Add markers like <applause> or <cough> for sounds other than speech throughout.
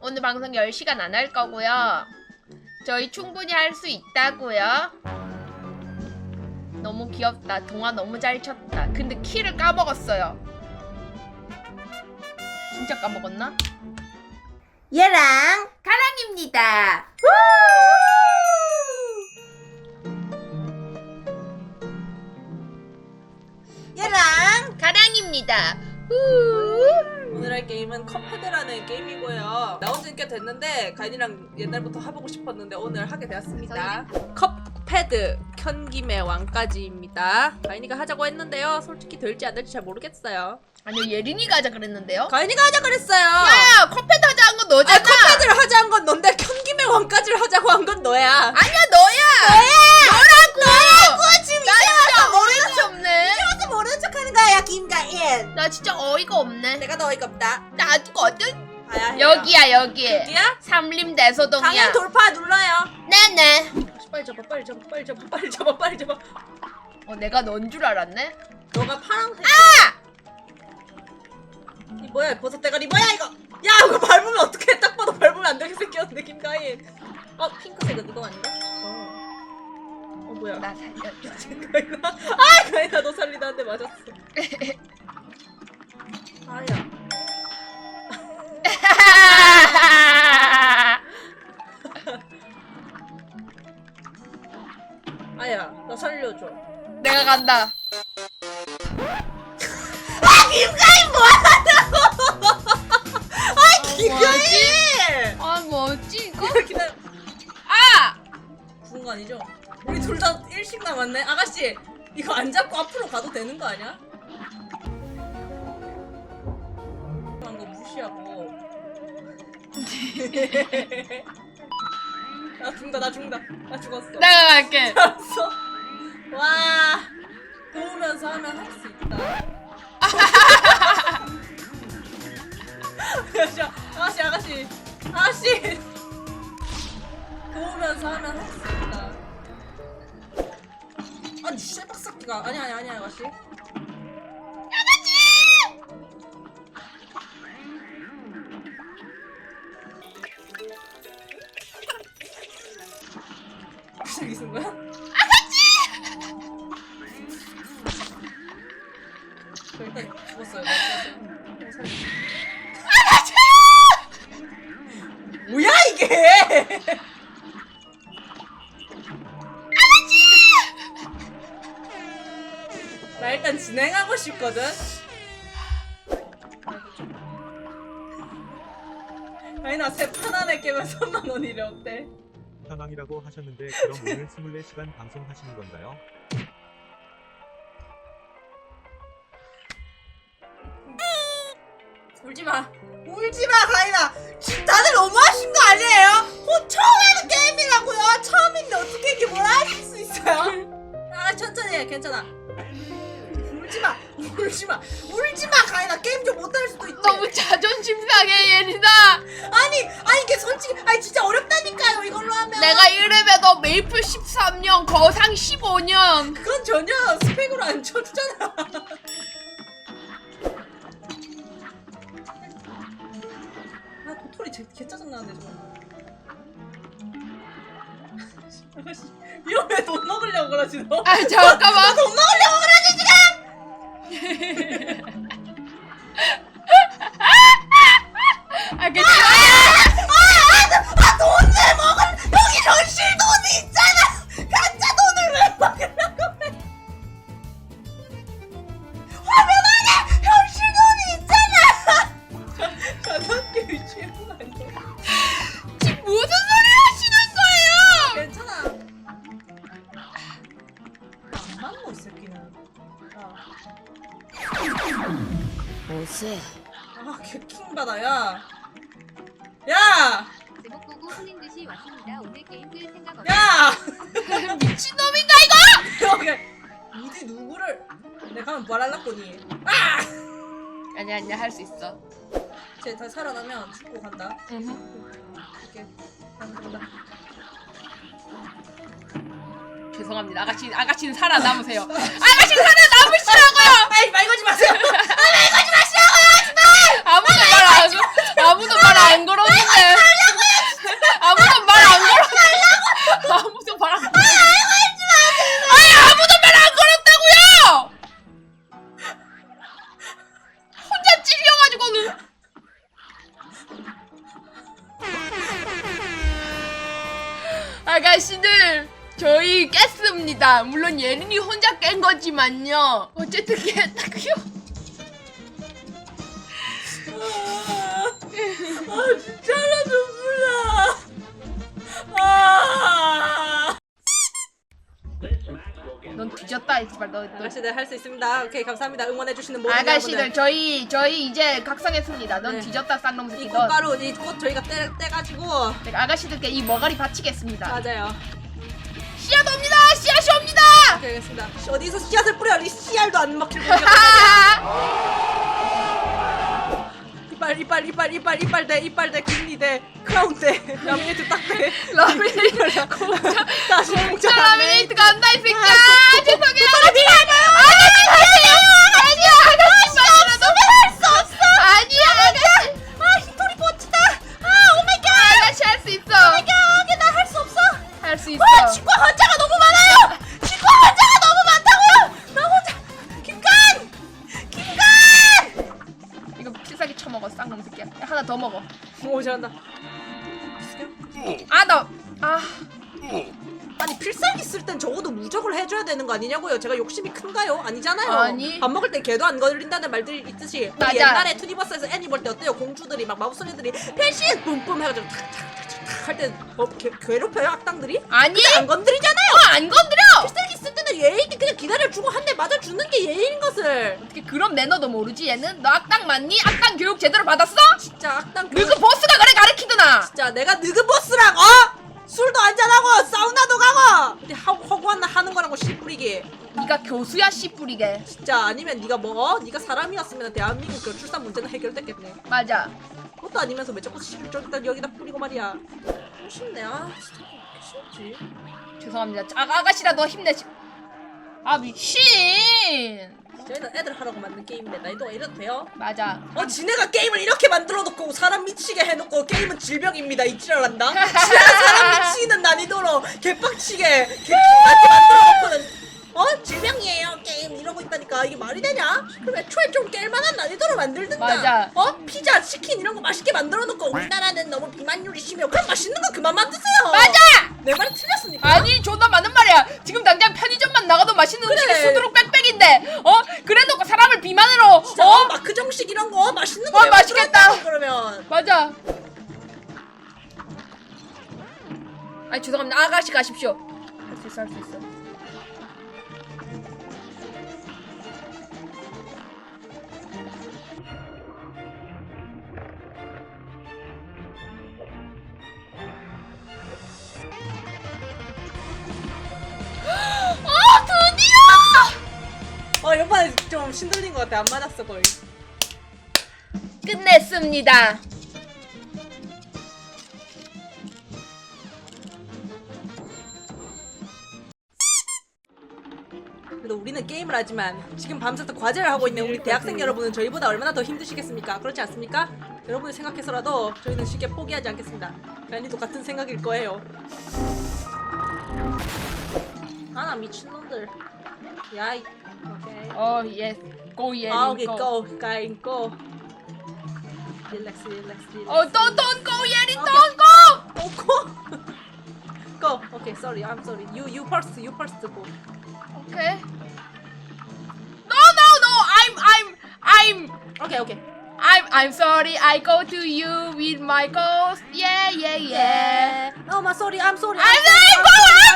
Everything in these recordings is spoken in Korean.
오늘 방송 10시간 안 할 거고요. 저희 충분히 할 수 있다고요. 너무 귀엽다. 동화 너무 잘 쳤다. 근데 키를 까먹었어요. 진짜 까먹었나? 얘랑 가랑입니다. 얘랑 가랑입니다. 오늘 할 게임은 컵헤드라는 게임이고요. 나온 지는 꽤 됐는데 가인이랑 옛날부터 해보고 싶었는데 오늘 하게 되었습니다. 컵헤드 켠김의 왕까지입니다. 가인이가 하자고 했는데요. 솔직히 될지 안 될지 잘 모르겠어요. 아니요 예린이가 하자 그랬는데요. 가인이가 하자 그랬어요. 야 컵패드 하자 한건 아, 너잖아. 컵헤드를 하자는 건 넌데 켠김의 왕까지를 하자고 한 건 너야. 아니야. 강연 돌파 눌러요. 네네. 빨리 잡아, 빨리 잡아, 빨리 잡아, 빨리 잡아, 빨리 잡아. 어 내가 넌 줄 알았네. 너 아야 나 살려줘. 내가 간다. 김가인 뭐하냐고? 아 김가인. <laughs> 아 뭐지 이거? <laughs> 기다려. 아! 죽은 거 아니죠? 우리 둘 다 일씩 남았네. 아가씨, 이거 안 잡고 앞으로 가도 되는 거 아니야? 한거 무시하고. <laughs> 나 죽는다, 나 죽는다. 나 죽었어. 내가 갈게. <laughs> 알았어. 와, 도우면서 하면 할 수 있다. <laughs> 아가씨, 아가씨, 아가씨, 아가씨. 도우면서 하면 할 수 있다. 아니 씨박삭기가 아니 아니 아니. 아가씨. 하셨는데 그럼 오늘 24시간 방송하시는 건가요? 울지 마. 울지 마, 가인아. 지금 다들 너무하신 거 아니에요? 어, 처음 하는 게임이라고요. 처음인데 어떻게 이렇게 뭐라 하실 수 있어요? 아, 천천히 해. 괜찮아. 울지 마. 울지 마. 울지 마, 가인아. 게임 좀 못할 수도 있지. 너무 자존심 상해 예린아. 아니, 아니 이게 솔직히 아니 진짜 어렵다니까요. 이걸로 하면. 내가 이름에 너 메이플 13년 거상 15년. 그건 전혀 스펙으로 안 쳐주잖아. 아 도토리 개, 개 짜증나는데 저거. 아가씨 이런 왜돈 먹으려고 그러지 너? 아 잠깐만. 돈 말할라꼬니. 아! 아니 아니 할수 있어. 쟤다 살아나면 죽고 간다. 응. 죄송합니다. 아가씨 아가씨는 살아남으세요. 아가씨 살아남으시라고요. 아이 말 걸지 마세요. 아말 걸지 마시라고요. 아무도 말안 아무도 말 안 걸었는데. 아무도 말 안 걸었는데. 예린이 혼자 깬 거지만요. 어쨌든 깼다고요. 아 진짜 나 눈물 나. 아. 넌 뒤졌다 이발 너. 너. 아가씨들 할 수 있습니다. 오케이 감사합니다. 응원해 주시는 모든 아가씨들 여러분들. 저희 저희 이제 각성했습니다. 넌 네. 뒤졌다 쌍놈 새끼. 이 너. 꽃가루 이꽃 저희가 떼 떼가지고 내가 아가씨들께 이 머가리 바치겠습니다. 맞아요. 알겠습니다. 씨, 어디서 씨앗을 뿌려? 이 씨알도 안 먹힐 거야. <laughs> 이빨 이빨 이빨 이빨 이빨 대 이빨 대 김리 대 크라운 대 라미네이트 딱대 라미네이트 공짜 공짜 라미네이트 간다 이 새끼야. 죄송해요. 아가씨 하세요. 아니 한다. 아 나. 아. 아니 필살기 쓸 땐 적어도 무적을 해줘야 되는 거 아니냐고요? 제가 욕심이 큰가요? 아니잖아요. 아니. 밥 먹을 때 개도 안 걸린다는 말들이 있듯이 우리 맞아. 옛날에 투니버스에서 애니 볼 때 어때요? 공주들이 막 마법소녀들이 변신 뿜뿜 해가지고 탁탁탁탁 할때 어, 개- 괴롭혀요 악당들이? 아니. 안 건드리잖아요. 안 건드려. 필살기 쓸 때는 예의 그냥 기다려주고 한 대 맞아 주는 게 예의인 것을. 어떻게 그런 매너도 모르지 얘는? 너 악당 맞니? 악당 교육 제대로 받았어? 진짜 악당 그래 가르치드나? 진짜 내가 느그 보스라고 술도 한잔하고 사우나도 가고 근데 하- 허구한 날 하는 거라고 씨 뿌리기. 네가 교수야 씨 뿌리게. 진짜 아니면 네가 뭐? 네가 사람이었으면 대한민국 그 출산 문제는 해결됐겠네. 맞아. 그것도 아니면서 왜 자꾸 씨를 저기다 여기다 뿌리고 말이야. 쉽네. 아 진짜 쉽지. 죄송합니다. 아, 아가씨라 너 힘내시. 아 미친. 저희는 애들 하라고 만든 게임인데 나이도가 이래도 돼요? 맞아. 어 지네가 게임을 이렇게 만들어 놓고 사람 미치게 해놓고 게임은 질병입니다 이 지랄한다. 지네가 사람 미치는 난이도로 개빡치게 개같이 <laughs> 만들어 놓고는 어 질병이에요 게임 이러고 있다니까 이게 말이 되냐? 그럼 애초에 좀 깰만한 난이도로 만들든가. 맞아. 어 피자 치킨 이런 거 맛있게 만들어 놓고 우리나라는 너무 비만율이 심해요. 그럼 맛있는 거 그만 만드세요. 맞아. 내 말이 틀렸습니까? 아니 존나 맞는 말이야. 지금 당장 편의점만 나가도 맛있는 그래. 음식이 수두룩 빽빽인데 어 그래놓고 사람을 비만으로 진짜 어 마크 정식 이런 거 맛있는 거 어, 왜 맛있겠다. 만들었다고 그러면 맞아. 아니 죄송합니다. 아가씨 가십시오. 할 수 있어 할 수 있어. 어어 이번에 좀 신들린 것 같아 안 맞았어 거의 끝냈습니다. 그래도 우리는 게임을 하지만 지금 밤새서 과제를 하고 있는 우리 대학생 여러분은 저희보다 얼마나 더 힘드시겠습니까? 그렇지 않습니까? 여러분이 생각해서라도 저희는 쉽게 포기하지 않겠습니다. 괜히도 같은 생각일 거예요. 아나 미친놈들. 야이. 오케이. Oh, yes. Go, Yelin, oh, ah, okay, go. go, Kain, go. Relax, relax, relax. Oh, don't, don't go, Yelin, okay. don't go! Oh, go! <laughs> go, okay, sorry, I'm sorry. You, you first, you first go. Okay. No, no, no, I'm, I'm, I'm... Okay, okay. I'm, I'm sorry, I go to you with my ghost. Yeah, yeah, yeah. No, ma, sorry, I'm sorry. I'm, I'm sorry, I'm, I'm, I'm,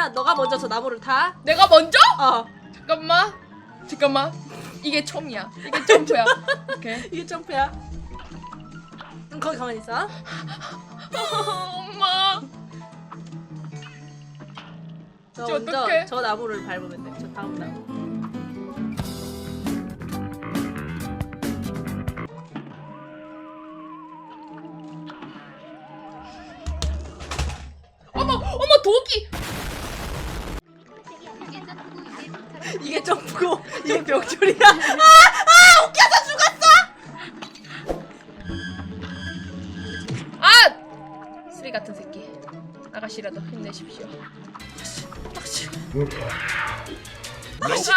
오면 너가 먼저 저 나무를 타. 내가 먼저? 어. 잠깐만. 잠깐만. 이게 총이야. 이게 점프야. 오케이. <laughs> 이게 점프야. 응, 거기 가만히 있어. 엄마. 저 이제 먼저 어떡해? 저 나무를 밟으면 돼. 저 다음 나무. 어머, 어머 독이. 이게 점프고 <laughs> 이게 벽돌이야. 아, 아 웃겨서 죽었어. 아 쓰레기 같은 새끼. 아가씨라도 힘내십시오. 아가씨. 아가씨.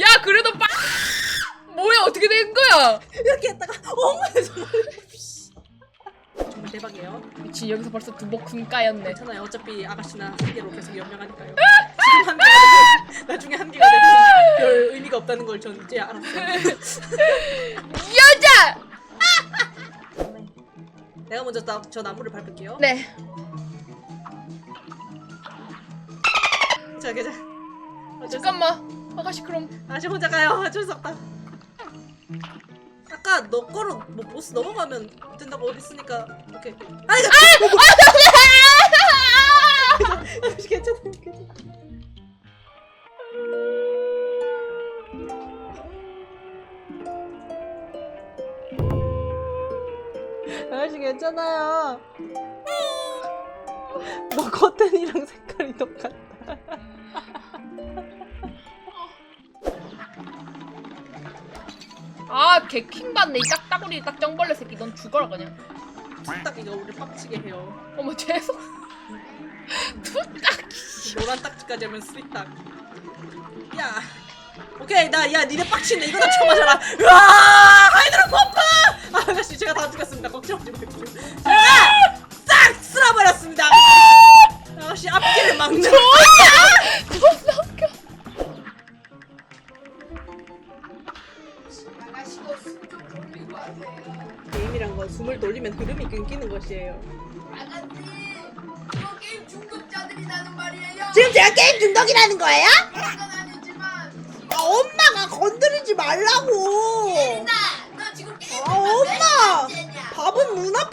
야 그래도 빠. 뭐야 어떻게 된 거야? 이렇게 했다가 어머에서 대박이에요. 미친 여기서 벌써 두복순 까였네. 괜찮아요. 어차피 아가씨나 세계로 계속 연명하니까요. 아! 지금 한 대. <laughs> 나중에 한 개가 되든 별 의미가 없다는 걸 전 이제 알았어요. <laughs> 여자. 내가 먼저 나, 저 나무를 밟을게요. 네. 자, 괜찮아. 어쩔 수 잠깐만. 아가씨 그럼 다시 혼자 가요. 어쩔 수 없다. 아까 너 거로 뭐 보스 넘어가면 된다고 했으니까 오케이. 아니, <laughs> 아가씨 괜찮아. 괜찮아. 괜찮아요. 너 커튼이랑 색깔이 똑같다. 아 개킹 받네 이 딱따구리 딱 정벌레 새끼 넌 죽어라 그냥. 딱 이거 우리 빡치게 해요. 어머 죄송. 노란 딱지까지 하면 스윗딱. 야. 오케이 나 야 니네 빡치네 이거 다 쳐맞아라. 으아 하이드로 펌프. 아가씨 제가 다 죽였습니다. 걱정하지 마십시오. 제가 싹 쓸어버렸습니다. 아가씨 앞길을 막는. 존나 웃겨. 게임이란 건 숨을 돌리면 흐름이 끊기는 것이에요. 저 게임 중독자들이라는 말이에요. 지금 제가 게임 중독이라는 거예요? 그런 건 아니지만 아, 엄마가 건드리지 말라고.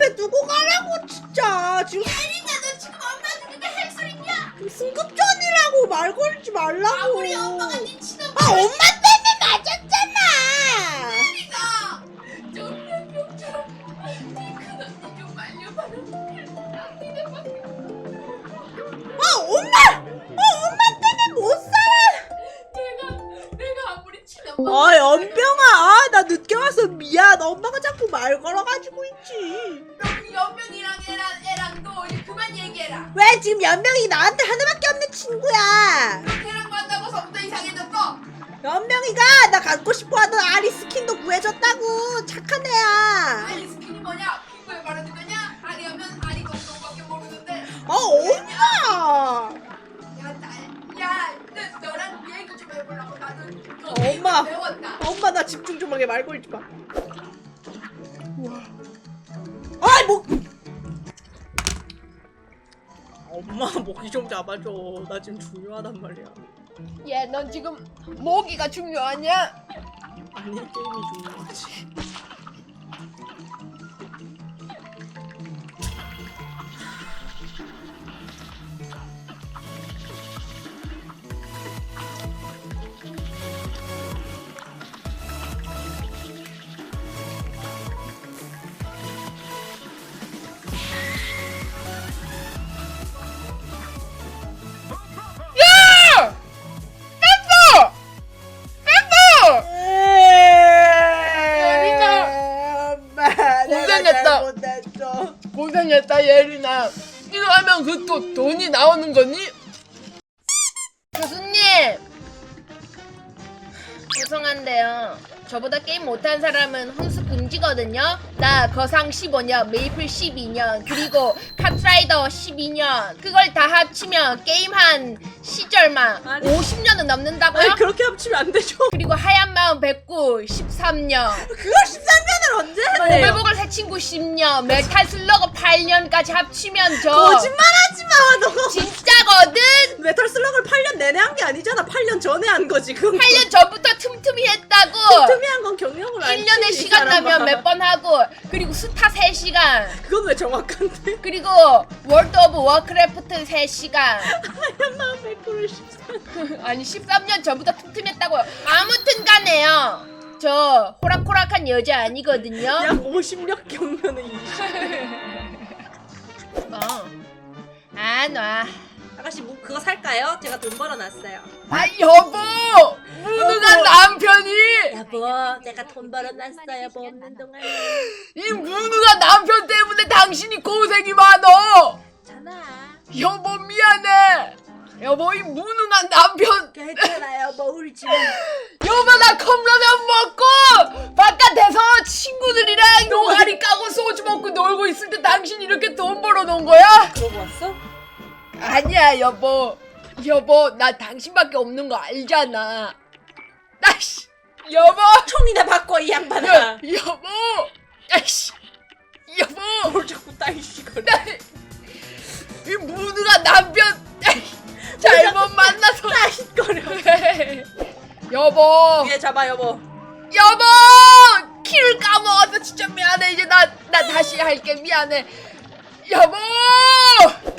앞에 두고 가라고 진짜. 지금 예린아, 너 지금 엄마 죽는데 할수 있냐? 승급전이라고 말 걸지 말라고. 아무리 엄마가 네 친엄마 아, 엄마 때문에 맞았잖아. 예린아, 정말 병처럼 네큰 언니 좀 말려봐라. 니네 밖에 아, 엄마. 아, 엄마 때문에 못 살아. 내가 내가 아무리 친엄마 아, 연병아. 아, 나 늦게 와서 미안. 엄마가 자꾸 말 걸어 지금 연병이 나한테 하나밖에 없는 친구야? 너 걔랑 만나고서부터 이상해졌어. 연병이가 나 갖고 싶어하던 아리 스킨도 구해줬다고 착한 애야. 아니 스킨이 뭐냐? 피부에 바르는 거냐? 아리 하면 아리 건강밖에 모르는데. 어 엄마. 야, 나, 야, 너, 너랑 얘기 좀 해보려고 나는 너 어, 엄마. 배웠다. 엄마 나 집중 좀 하게 말 걸지 마. 아이 뭐 엄마 <laughs> 목이 좀 잡아줘. 나 지금 중요하단 말이야. 얘 넌 지금 모기가 중요하냐? 아니 게임이 중요하지. 고생했다 예린아. 이거 하면 그 또 돈이 나오는 거니? 교수님! 죄송한데요. 저보다 게임 못한 사람은 훈수 금지거든요. 나 거상 15년, 메이플 12년, 그리고 카트라이더 12년. 그걸 다 합치면 게임 한 시절만 아니. 50년은 넘는다고요? 아니 그렇게 합치면 안 되죠. 그리고 하얀 마음 뱉고 13년. 그걸 13년을 언제 했어? 오배복을 새 친구 10년, 메탈 슬러거 8년까지 합치면 저 거짓말하지 마. 너 진짜거든. 메탈 슬럭을 8년 내내 한 게 아니잖아. 8년 전에 한 거지. 그건 8년 전부터 틈틈이 했다고. 틈이한 건 경력을 안 1년에 치지, 이 시간 사람아. 나면 몇 번 하고 그리고 스타 3시간 그건 왜 정확한데? 그리고 월드 오브 워크래프트 3시간 하얀 마음 맥구를 14. 아니 13년 전부터 틈틈이 했다고요 아무튼 간에요 저 호락호락한 여자 아니거든요 약 50력 경면은 20. 어. 아놔 아가씨 뭐 그거 살까요? 제가 돈 벌어놨어요. 아 여보 무능한 남편이 여보, 제가 돈 벌어놨어요. 뭐 없는 동안에. 이 무능한 남편 때문에 당신이 고생이 많어 괜찮아. 여보 미안해. 여보 이 무능한 남편. 괜찮아요. 뭐 울지 마. <laughs> 여보 나 컵라면 먹고 바깥에서 친구들이랑 노가리 까고 소주 먹고 놀고 있을 때 당신 이렇게 돈 벌어 놓은 거야? 그러고 왔어? 아니야 여보. 여보 나 당신밖에 없는 거 알잖아. 나씨 여보. 총이나 바꿔 이 양반아. 여보. 아이씨. 여보. 뭘 자꾸 따이시거려. 이 무능한 남편 잘못 만나서 따이거려. <laughs> 여보. 위에 잡아 여보. 여보! 키를 까먹어서 진짜 미안해. 이제 나 나 다시 할게. 미안해. 여보!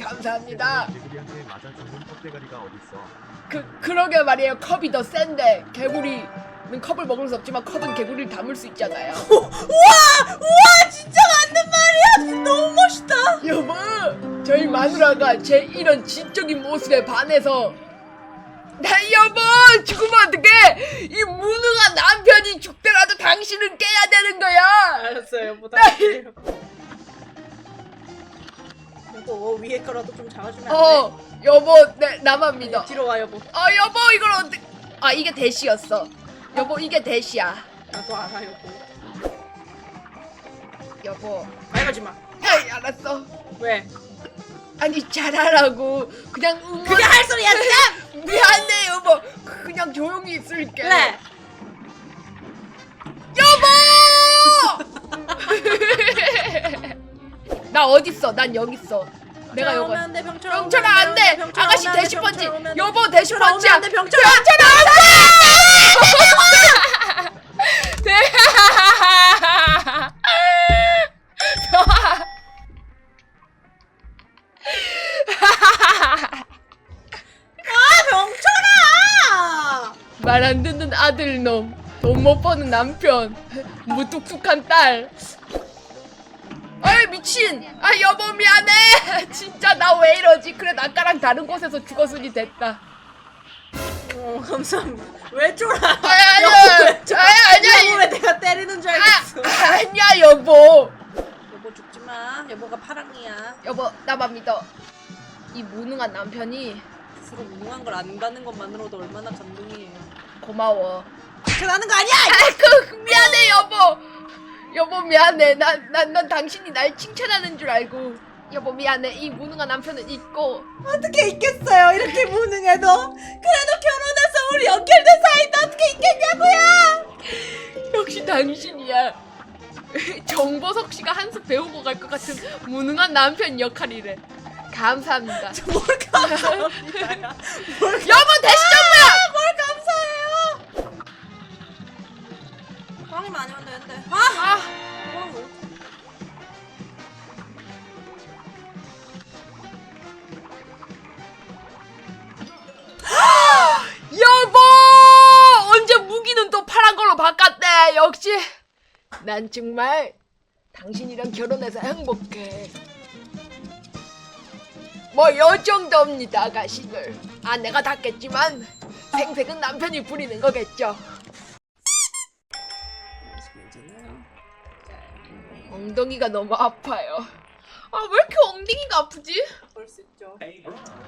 감사합니다. 개구리한테 맞아 죽는 컵대가리가 어딨어? 그 그러게 말이에요. 컵이 더 센데 개구리는 컵을 먹을 수 없지만 컵은 개구리를 담을 수 있잖아요. <laughs> 우와! 우와! 진짜 맞는 말이야. 너무 멋있다. 여보! 저희 마누라가 제 이런 지적인 모습에 반해서 나 여보 죽으면 어떡해 이 무능한 남편이 죽더라도 당신은 깨야 되는 거야 알았어요 여보 따이세요. 여보 위에 거라도 좀 잡아주면 안? 어 여보 내 나만 믿어 뒤로 와 여보. 어 여보 이걸 어떻게 아 이게 대시였어 여보 이게 대시야 나도 알아 여보. 여보 말하지 마. 에이 알았어 왜? 아니 잘하라고. 그냥 응원. 그게 할 소리야 지금? 미안해 여보 그냥 조용히 있을게 그래. 여보! <laughs> 나 어딨어? 난 여기 있어. 내가 여기 오면 안 돼, 병철아. 병철아 안돼! 돼, 병철아 아가씨 오면 안 돼, 번지 병철아 오면 안 돼. 여보 병철아 번지야 오면 안 돼, 병철아. 병철아 병철 말 안 듣는 아들놈 돈 못 버는 남편 무뚝뚝한 딸 아이 미친 아 여보 미안해 <laughs> 진짜 나 왜 이러지 그래 아까랑 다른 곳에서 죽었으니 됐다 어, 감사합니다. 왜 쫄아? 아니? 아니, 아니야. 여보 왜 내가 때리는 줄 알겠어. 아, 아니야 여보 여보 죽지 마. 여보가 파랑이야. 여보 나만 믿어 이 무능한 남편이 스스로 무능한 걸 안다는 것만으로도 얼마나 감동이에요. 고마워 나는 거 아니야! 아그 미안해 여보 여보 미안해 난난난 당신이 날 칭찬하는 줄 알고 여보 미안해 이 무능한 남편은 잊고 어떻게 있겠어요? 이렇게 무능해도. 그래도 결혼해서 우리 연결된 사이인데 어떻게 있겠냐고요! 역시 당신이야 정보석 씨가 한 수 배우고 갈 것 같은 무능한 남편 역할이래 감사합니다 뭘 감사합니다. <laughs> 뭘 여보 대시 정부야 빵이 많이 면 되는데. 아! 아! 여보! 언제 무기는 또 파란 걸로 바꿨대? 역시 난 정말 당신이랑 결혼해서 행복해. 뭐 요 정도입니다 아가씨들 아내가 닿겠지만 생색은 남편이 부리는 거겠죠 엉덩이가 너무 아파요 아 왜 이렇게 엉덩이가 아프지? 그럴 수 있죠.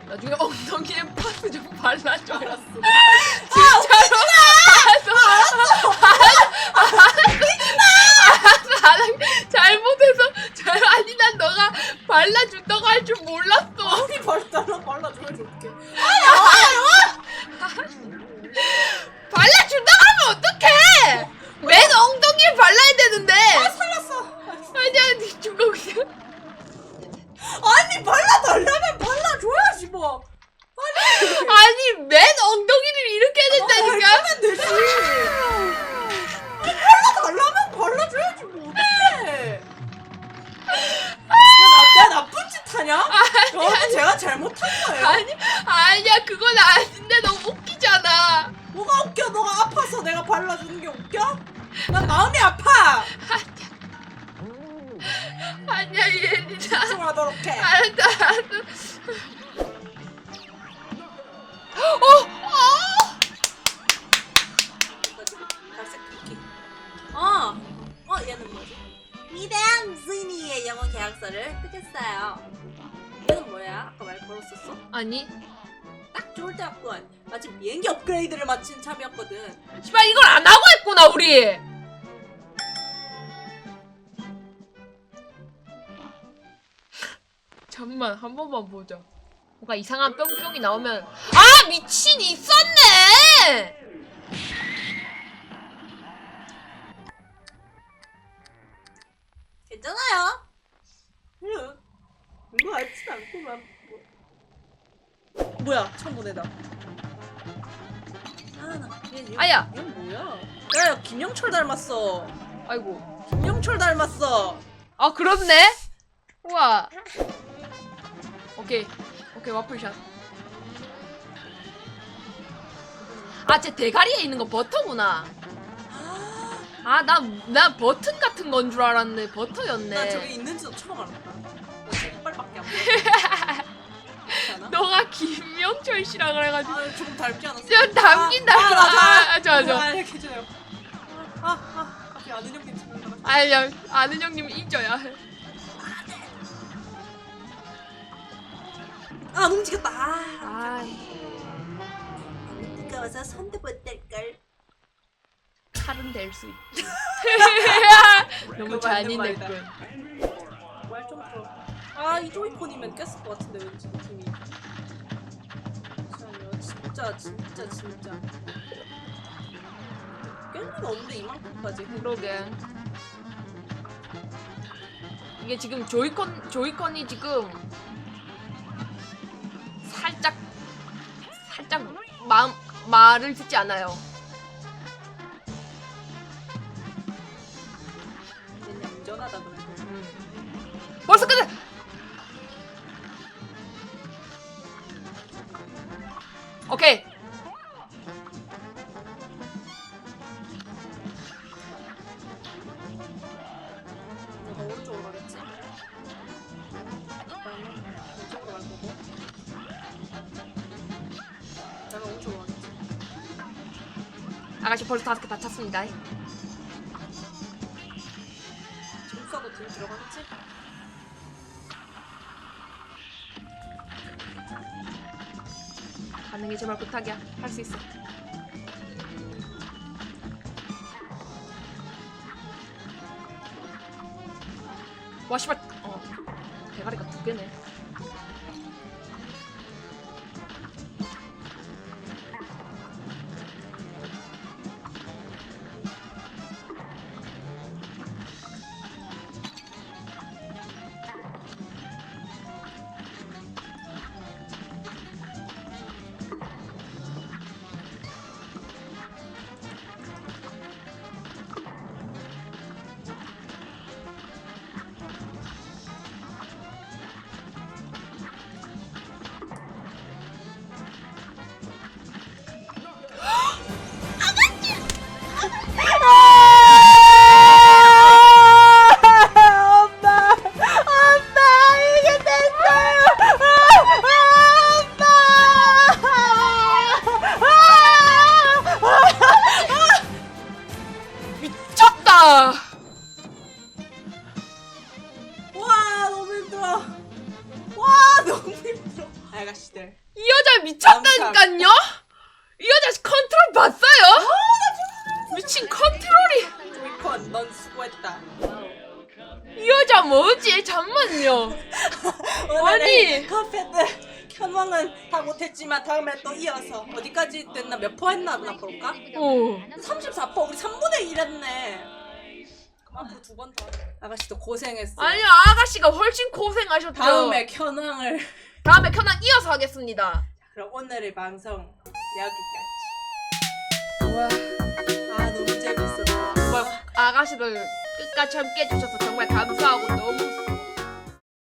나중에 엉덩이에 파스 좀 발라줘. 진짜로 알았어 알았어 잘못해서 잘 아니 난 너가 발라준다고 할 줄 몰랐어 아니 발라달라 발라줘야지 어 뜯겠어요. 이건 뭐야? 아까 말 걸었었어? 아니 딱 좋을 때 왔구만. 마침 비행기 업그레이드를 마친 참이었거든. 씨발 이걸 안 하고 했구나 우리 잠만 한 번만 보자 뭔가 이상한 뿅뿅이 나오면 아 미친 있었네 내다. 아, 나 얘, 얘, 아야. 얘 뭐야? 야, 야, 김영철 닮았어. 아이고 김영철 닮았어. 아 그렇네 우와 오케이 오케이 와플샷 아제 대가리에 있는 거 버터구나 아 나 나 버튼 같은 건 줄 알았네 버터였네 나 저기 있는지도 처음 알았다. 나 이빨밖에 안 보여. <laughs> 너가 김명철 씨라 그래가지고 아, 조금 닮지 않았어? 좀 담긴다. 아, 아, 나 잘. 아, 좋아, 좋아. 아, 이렇게 해줘요. 아, 아, 앞에 아는 형님 지금 아니야 아는 형님 인정야 아, 움직였다. 아, 아 뜨거워서 손도 못 댈걸. 칼은 될 수 있지 <laughs> 너무 잔인했군 말좀 들어. 아, 이 조이콘이면 깼을 것 같은데 왠지 느낌이. 진짜, 진짜, 진짜. 깰 리가 없는데 이만큼까지. 그러게 이게 지금 조이콘 조이콘이 지금 살짝 살짝 마음 말을 듣지 않아요 아가씨 벌써 다섯 개 다 찼습니다. 쏴도 뒤로 들어가겠지? 게 제발 부탁이야. 할 수 있어. 와 씨발 아가씨들. 이 여자 미쳤다니까요 이 여자 컨트롤 봤어요 미친 컨트롤이 조이콘 넌 수고했다. 이 여자 뭐지 잠만요 오늘의 커피들 현황은 다 못했지만 다음에 또 이어서 어디까지 됐나 몇 퍼 했나 나 볼까? 오 34% 우리 3분의 1 했네. 그럼 앞으로 두 번 더. 아가씨도 고생했어. 아니요 아가씨가 훨씬 고생하셨죠 다음에 현황을 다음에 편한 이어서 하겠습니다 그럼 오늘의 방송 여기까지. 와 아 너무 재밌었다. 정말 아가씨들 끝까지 함께 해주셔서 정말 감사하고 너무